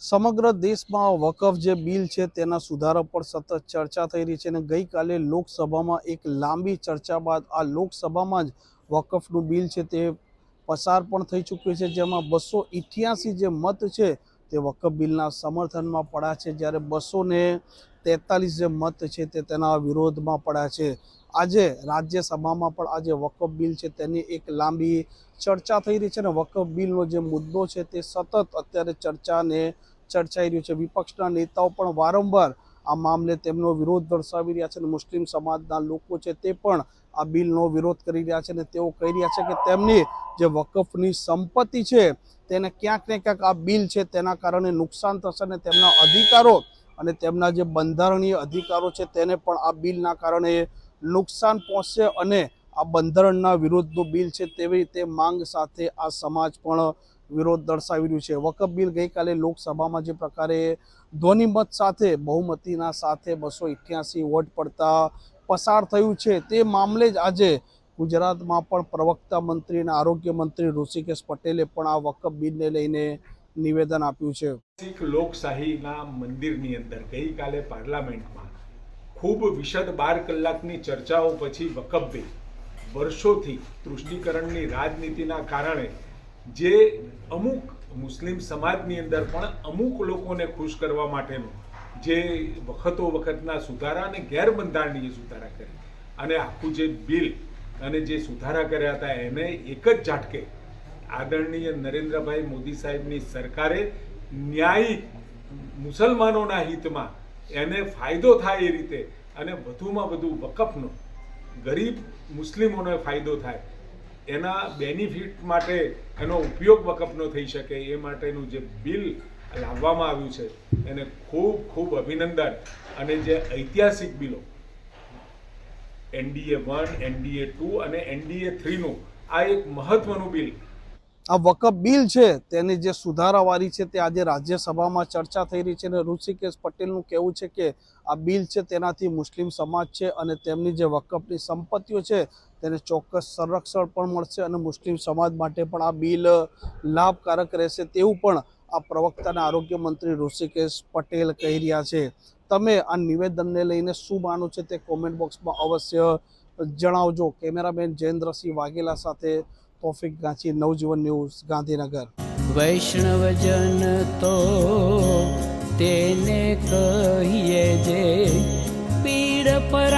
સમગ્ર દેશમાં વકફ જે બિલ છે તેના સુધારા પર સતત ચર્ચા થઈ રહી છે અને ગઈકાલે લોકસભામાં એક લાંબી ચર્ચા બાદ આ લોકસભામાં જ વકફનું બિલ છે તે પસાર પણ થઈ ચૂક્યું છે, જેમાં બસો ઇઠ્યાસી જે મત છે તે વકફ બિલના સમર્થનમાં પડ્યા છે. જ્યારે બસો ને તેતાલીસ જે મત છે તે તેના વિરોધમાં પડ્યા છે. આજે રાજ્યસભામાં પણ આજે વકફ બિલ છે તેની એક લાંબી ચર્ચા થઈ રહી છે અને વકફ બિલનો જે મુદ્દો છે તે સતત અત્યારે ચર્ચાને ચર્ચાઈ રહ્યું છે. વિપક્ષના નેતાઓ પણ વારંવાર આ મામલે તેમનો વિરોધ દર્શાવી રહ્યા છે અને મુસ્લિમ સમાજના લોકો છે તે પણ આ બિલનો વિરોધ કરી રહ્યા છે અને તેઓ કહી રહ્યા છે કે તેમની જે વકફની સંપત્તિ છે તેને ક્યાંક ને ક્યાંક આ બિલ છે તેના કારણે નુકસાન થશે અને તેમના અધિકારો અને તેમના જે બંધારણીય અધિકારો છે તેને પણ આ બિલના કારણે નુકસાન પહોંચશે અને આ બંધારણના વિરોધનું બિલ છે તેવી રીતે માંગ સાથે આ સમાજ પણ વિરોધ દર્શાવી રહ્યું છે. વકફ બિલ ગઈકાલે લોકસભામાં જે પ્રકારે ધ્વનિમત સાથે, બહુમતીના સાથે બસો ઇઠ્યાસી વોટ પડતા પસાર થયું છે, તે મામલે જ આજે ગુજરાતમાં પણ પ્રવક્તા મંત્રી અને આરોગ્ય મંત્રી ઋષિકેશ પટેલે પણ આ વકફ બિલને લઈને નિવેદન આપ્યું છે. શીખ લોકશાહીના મંદિરની અંદર ગઈકાલે પાર્લામેન્ટમાં ખૂબ વિશદ બાર કલાકની ચર્ચાઓ પછી વકફ બિલ વર્ષોથી તૃષ્ટિકરણની રાજનીતિના કારણે જે અમુક મુસ્લિમ સમાજની અંદર પણ અમુક લોકોને ખુશ કરવા માટેનું જે વખતો વખતના સુધારા અને ગેરબંધારણીય સુધારા કરી. અને આખું જે બિલ અને જે સુધારા કર્યા હતા, એને એક જ ઝાટકે આદરણીય નરેન્દ્રભાઈ મોદી સાહેબની સરકારે ન્યાયિક મુસલમાનોના હિતમાં એને ફાયદો થાય એ રીતે અને વધુમાં વધુ વકફનો, ગરીબ મુસ્લિમોને ફાયદો થાય એના બેનિફિટ માટે એનો ઉપયોગ વકફનો થઈ શકે, એ માટેનું જે બિલ લાવવામાં આવ્યું છે, એને ખૂબ ખૂબ અભિનંદન. અને જે ઐતિહાસિક બિલો એનડીએ વન એનડીએ ટુ અને એનડીએ થ્રીનું, આ એક મહત્વનું બિલ આ વકફ બિલ છે, તેની જે સુધારાવાળી છે, તે આજે રાજ્યસભામાં ચર્ચા થઈ રહી છે અને ઋષિકેશ પટેલનું કહેવું છે કે આ બિલ છે તેનાથી મુસ્લિમ સમાજ છે અને તેમની જે વકફની સંપત્તિઓ છે, તેને ચોક્કસ સંરક્ષણ પણ મળશે અને મુસ્લિમ સમાજ માટે પણ આ બિલ લાભકારક રહેશે તેવું પણ આ પ્રવક્તાના આરોગ્ય મંત્રી ઋષિકેશ પટેલ કહી રહ્યા છે. તમે આ નિવેદનને લઈને શું માનો છે તે કોમેન્ટ બોક્સમાં અવશ્ય જણાવજો. કેમેરામેન જયેન્દ્રસિંહ વાઘેલા સાથે તોફિક ગાંચી નવજીવન ન્યૂઝ ગાંધીનગર. વૈષ્ણવજન તો તેને કહીએ જે પીડ પરાય